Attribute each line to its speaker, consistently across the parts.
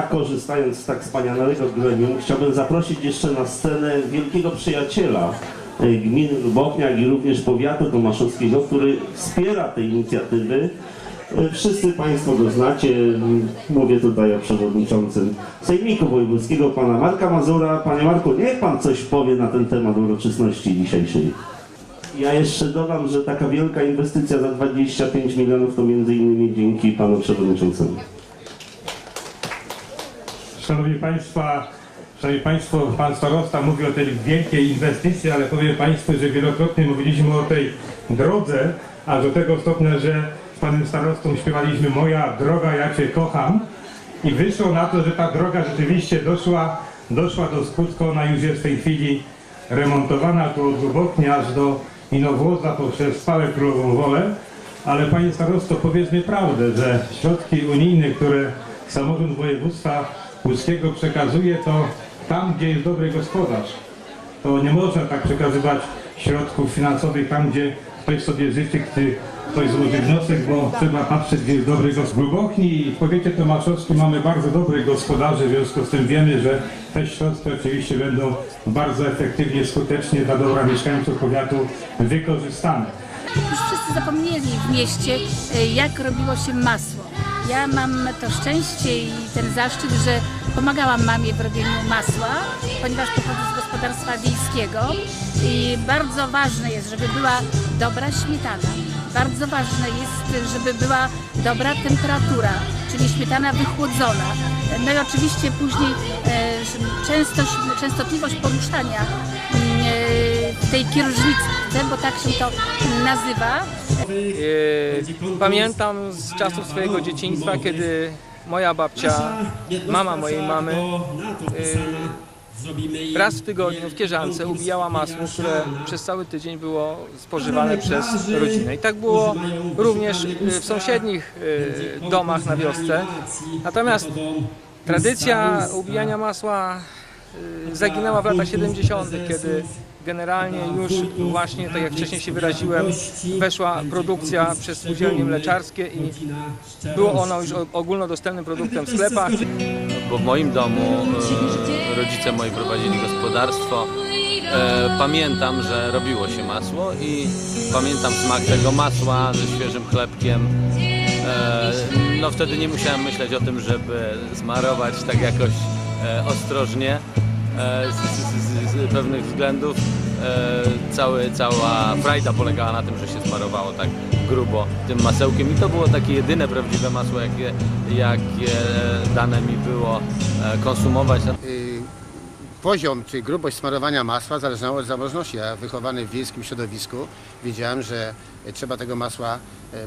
Speaker 1: korzystając z tak wspaniałego gremium, chciałbym zaprosić jeszcze na scenę wielkiego przyjaciela e, gminy Lubowniak i również powiatu tomaszowskiego, który wspiera te inicjatywy. E, Wszyscy Państwo go znacie, mówię tutaj o przewodniczącym Sejmiku Wojewódzkiego, pana Marka Mazura. Panie Marku, niech Pan coś powie na ten temat uroczystości dzisiejszej. Ja jeszcze dodam, że taka wielka inwestycja za 25 milionów to między innymi dzięki panu przewodniczącemu.
Speaker 2: Szanowni Państwa, Szanowni Państwo, Pan Starosta mówi o tej wielkiej inwestycji, ale powiem Państwu, że wielokrotnie mówiliśmy o tej drodze, a do tego stopnia, że z Panem Starostą śpiewaliśmy Moja droga, ja Cię kocham i wyszło na to, że ta droga rzeczywiście doszła, doszła do skutku, ona już jest w tej chwili remontowana tu od Lubotnia aż do Inowłoza poprzez Spałę Królową Wolę, ale Panie Starosto, powiedzmy prawdę, że środki unijne, które samorząd województwa łódzkiego przekazuje, to tam, gdzie jest dobry gospodarz. To nie można tak przekazywać środków finansowych tam, gdzie ktoś sobie życzy, gdy ktoś złoży wniosek, bo trzeba patrzeć, gdzie jest dobry gospodarz. W i w powiecie tomaszowskim mamy bardzo dobrych gospodarzy, w związku z tym wiemy, że te środki oczywiście będą bardzo efektywnie, skutecznie dla dobra mieszkańców powiatu wykorzystane.
Speaker 3: Już wszyscy zapomnieli w mieście, e, jak robiło się masło. Ja mam to szczęście i ten zaszczyt, że pomagałam mamie w robieniu masła, ponieważ pochodzę z gospodarstwa wiejskiego i bardzo ważne jest, żeby była dobra śmietana. Bardzo ważne jest, żeby była dobra temperatura, czyli śmietana wychłodzona. No i oczywiście później e, częstość, częstotliwość poruszania mm, e, kierużnicy, bo tak się to nazywa.
Speaker 4: E, Pamiętam z czasów swojego dzieciństwa, kiedy moja babcia, mama mojej mamy, e, raz w tygodniu w Kierzance ubijała masło, które przez cały tydzień było spożywane przez rodzinę. I tak było również e, w sąsiednich domach na wiosce. Natomiast tradycja ubijania masła zaginęła w latach 70., kiedy generalnie już właśnie, tak jak wcześniej się wyraziłem, weszła produkcja przez spółdzielnie mleczarskie i było ono już ogólnodostępnym produktem w sklepach.
Speaker 5: bo w moim domu e, rodzice moi prowadzili gospodarstwo. E, pamiętam, że robiło się masło i pamiętam smak tego masła ze świeżym chlebkiem. E, no wtedy nie musiałem myśleć o tym, żeby smarować tak jakoś ostrożnie z, z, z, z pewnych względów. E, cały, cała frajda polegała na tym, że się smarowało tak grubo tym masełkiem i to było takie jedyne prawdziwe masło, jakie, jakie dane mi było e, konsumować.
Speaker 6: y, poziom czy grubość smarowania masła zależało od zamożności. Ja wychowany w wiejskim środowisku wiedziałem, że trzeba tego masła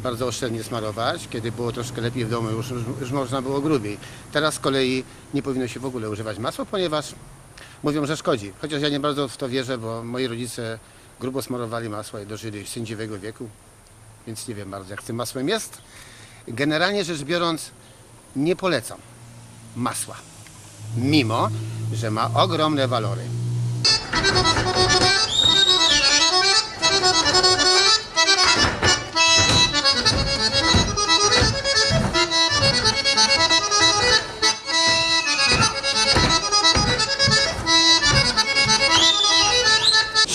Speaker 6: bardzo oszczędnie smarować. Kiedy było troszkę lepiej w domu, już, już można było grubiej. Teraz z kolei nie powinno się w ogóle używać masła, ponieważ mówią, że szkodzi. Chociaż ja nie bardzo w to wierzę, bo moi rodzice grubo smarowali masła i dożyli sędziwego wieku, więc nie wiem bardzo jak tym masłem jest. Generalnie rzecz biorąc, nie polecam masła mimo że ma ogromne walory.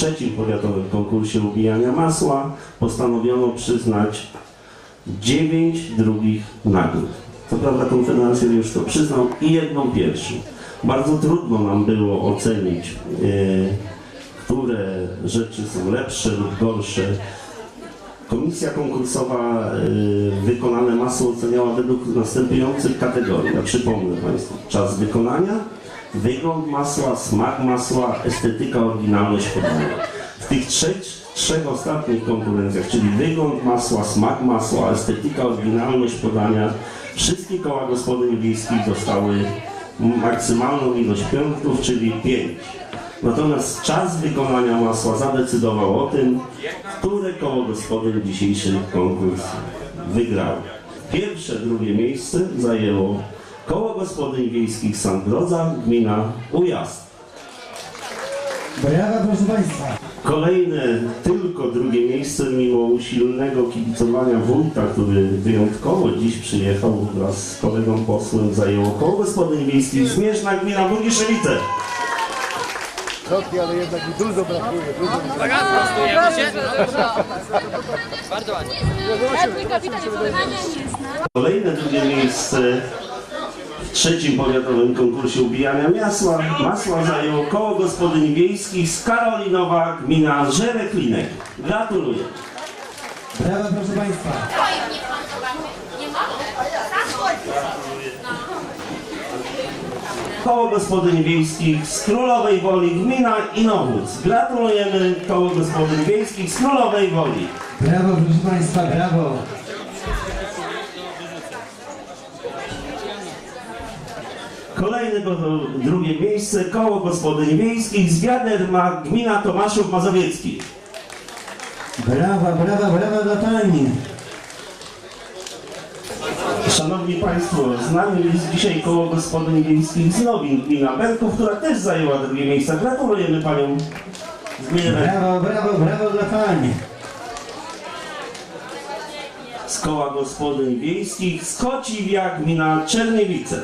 Speaker 1: Trzecim powiatowym konkursie ubijania masła postanowiono przyznać 9 drugich nagród. Co prawda Konfederacja już to przyznał i jedną pierwszą. Bardzo trudno nam było ocenić, e, które rzeczy są lepsze lub gorsze. Komisja konkursowa y, wykonane masło oceniała według następujących kategorii. Ja przypomnę Państwu. Czas wykonania, wygląd masła, smak masła, estetyka, oryginalność podania. W tych trzech, trzech ostatnich konkurencjach, czyli wygląd masła, smak masła, estetyka, oryginalność podania, wszystkie koła gospodyń wiejskich dostały maksymalną ilość punktów, czyli 5. Natomiast czas wykonania masła zadecydował o tym, które koło gospodyń dzisiejszy konkurs wygrało. Pierwsze, drugie miejsce zajęło koło gospodyń wiejskich Sandrodza, gmina Ujazd.
Speaker 7: Brawa, proszę Państwa.
Speaker 1: Kolejne, tylko drugie miejsce, mimo usilnego kibicowania wójta, który wyjątkowo dziś przyjechał wraz z kolegą posłem, zajęło koło gospodyń wiejskich Zmierzna Gmina Burgiszewice.
Speaker 6: Ale jednak mi dużo brakuje. Dużo
Speaker 4: Bardzo ładnie.
Speaker 1: Kolejne drugie miejsce w trzecim powiatowym konkursie ubijania masła, masła zajęło koło gospodyń wiejskich z Karolinowa, gmina Żereklinek. Gratuluję.
Speaker 7: Brawa, proszę Państwa.
Speaker 1: Koło gospodyń wiejskich z Królowej Woli, gmina Inowódz. Gratulujemy koło gospodyń wiejskich z Królowej Woli.
Speaker 7: Brawo, proszę Państwa, brawo.
Speaker 1: Kolejne go- drugie miejsce, koło gospodyń wiejskich z Wiaderma, gmina Tomaszów Mazowiecki.
Speaker 7: Brawa, brawa, brawa dla Pani.
Speaker 1: Szanowni Państwo, z nami jest dzisiaj koło gospodyń wiejskich z Nowin, gmina Berków, która też zajęła drugie miejsce. Gratulujemy Paniom z gminy Berków.
Speaker 7: Brawo, brawo, brawo dla Pani.
Speaker 1: Z koła gospodyń wiejskich z Kociwia, gmina Czerniewice.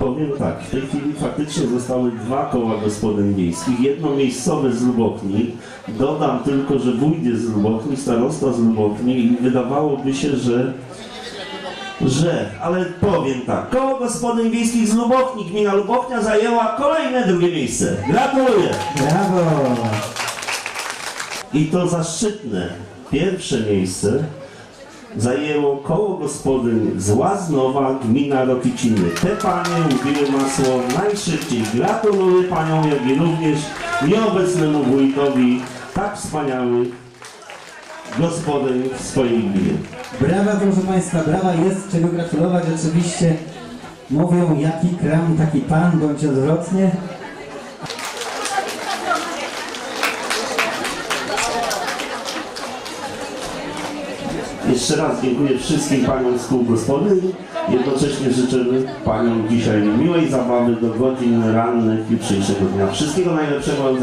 Speaker 1: Powiem tak, w tej chwili faktycznie zostały dwa koła gospodyń wiejskich, jedno miejscowe z Lubokni. Dodam tylko, że wójt jest z Lubokni, starosta z Lubokni i wydawałoby się, że że, ale powiem tak, koło gospodyń wiejskich z Lubokni, gmina Luboknia zajęła kolejne drugie miejsce. Gratuluję!
Speaker 7: Brawo.
Speaker 1: I to zaszczytne pierwsze miejsce zajęło koło gospodyń z Łaznowa, gmina Rokiciny. Te panie ubiły masło najszybciej. Gratuluję paniom, jak i również nieobecnemu wójtowi tak wspaniałych gospodyń w swojej gminie.
Speaker 7: Brawa, proszę Państwa, brawa jest czego gratulować. Oczywiście mówią, jaki kram, taki pan, bądź odwrotnie.
Speaker 1: Jeszcze raz dziękuję wszystkim paniom z kół gospodyń. Jednocześnie życzymy paniom dzisiaj miłej zabawy do godzin rannych jutrzejszego dnia. Wszystkiego najlepszego.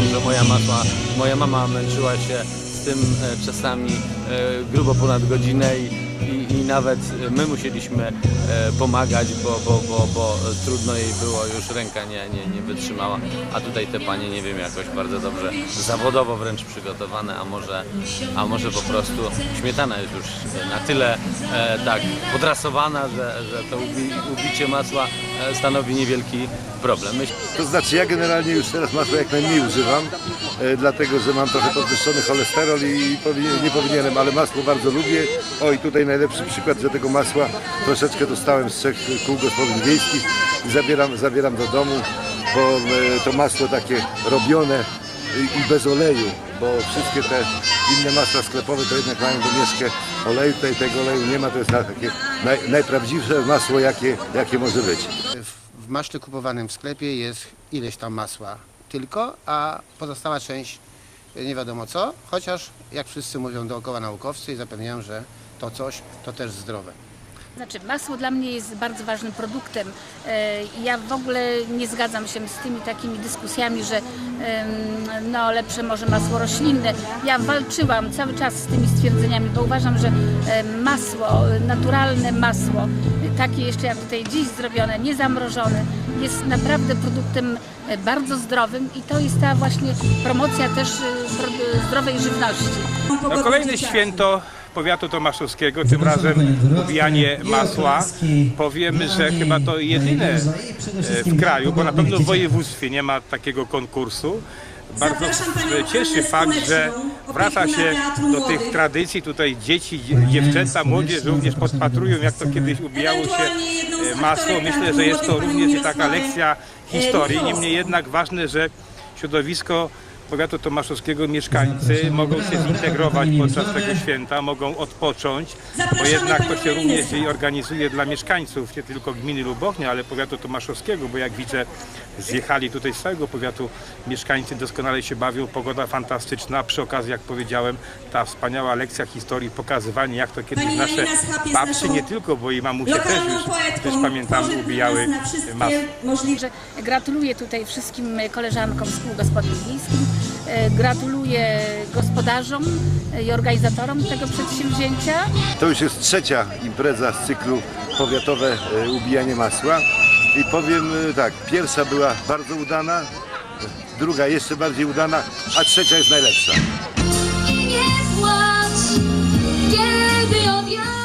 Speaker 5: Pamiętam, że moja mama, moja mama męczyła się z tym e, czasami e, grubo ponad godzinę i, i, i nawet my musieliśmy e, pomagać, bo, bo, bo, bo trudno jej było, już ręka nie, nie, nie wytrzymała, a tutaj te panie, nie wiem, jakoś bardzo dobrze, zawodowo wręcz przygotowane, a może, a może po prostu śmietana jest już na tyle tak podrasowana, że, że to ubi, ubicie masła stanowi niewielki problem.
Speaker 8: To znaczy ja generalnie już teraz masła jak najmniej używam, e, dlatego że mam trochę podwyższony cholesterol i nie powinienem, ale masło bardzo lubię. O i tutaj najlepszy przykład, że tego masła troszeczkę dostałem z trzech kół gospodyń wiejskich i zabieram, zabieram do domu, bo e, to masło takie robione i, bez oleju, bo wszystkie te inne masła sklepowe to jednak mają domieszkę oleju, tutaj tego oleju nie ma, to jest takie naj, najprawdziwsze masło jakie, jakie może być.
Speaker 6: Maśle kupowanym w sklepie jest ileś tam masła tylko, a pozostała część y, nie wiadomo co, chociaż jak wszyscy mówią dookoła naukowcy i zapewniają, że to coś to też zdrowe.
Speaker 3: Znaczy, masło dla mnie jest bardzo ważnym produktem. E, Ja w ogóle nie zgadzam się z tymi takimi dyskusjami, że no, lepsze może masło roślinne. Ja walczyłam cały czas z tymi stwierdzeniami, bo uważam, że e, masło, naturalne masło, takie jeszcze jak tutaj dziś zrobione, niezamrożone, jest naprawdę produktem e, bardzo zdrowym i to jest ta właśnie promocja też e, pro- zdrowej żywności.
Speaker 2: No, kolejne święto powiatu tomaszowskiego, tym razem ubijanie masła. Powiemy, że chyba to jedyne e, w kraju, bo na pewno w województwie nie ma takiego konkursu. Bardzo cieszy fakt, że wraca się do tych tradycji. Tutaj dzieci, dzie- dziewczęta, młodzież również podpatrują, jak to kiedyś ubijało się e, masło. Myślę, że jest to również i taka lekcja historii. Niemniej jednak ważne, że środowisko powiatu tomaszowskiego mieszkańcy mogą się zintegrować podczas tego święta, mogą odpocząć, bo jednak to się również i organizuje dla mieszkańców, nie tylko gminy Lubochnia, ale powiatu tomaszowskiego, bo jak widzę, zjechali tutaj z całego powiatu. Mieszkańcy, doskonale się bawią, pogoda fantastyczna, przy okazji, jak powiedziałem, ta wspaniała lekcja historii, pokazywanie, jak to kiedyś
Speaker 9: Pani
Speaker 2: nasze
Speaker 9: naszą
Speaker 2: nie tylko, bo i mamusie też już,
Speaker 9: poetką,
Speaker 2: też pamiętam,
Speaker 9: tworzy
Speaker 2: ubijały masło.
Speaker 3: gratuluję tutaj wszystkim koleżankom z kół gospodyń wiejskim, e, gratuluję gospodarzom e, i organizatorom tego przedsięwzięcia.
Speaker 8: To już jest trzecia impreza z cyklu powiatowe e, ubijanie masła. I powiem e, tak, pierwsza była bardzo udana, druga jeszcze bardziej udana, a trzecia jest najlepsza.
Speaker 10: Nie płacz, kiedy objawisz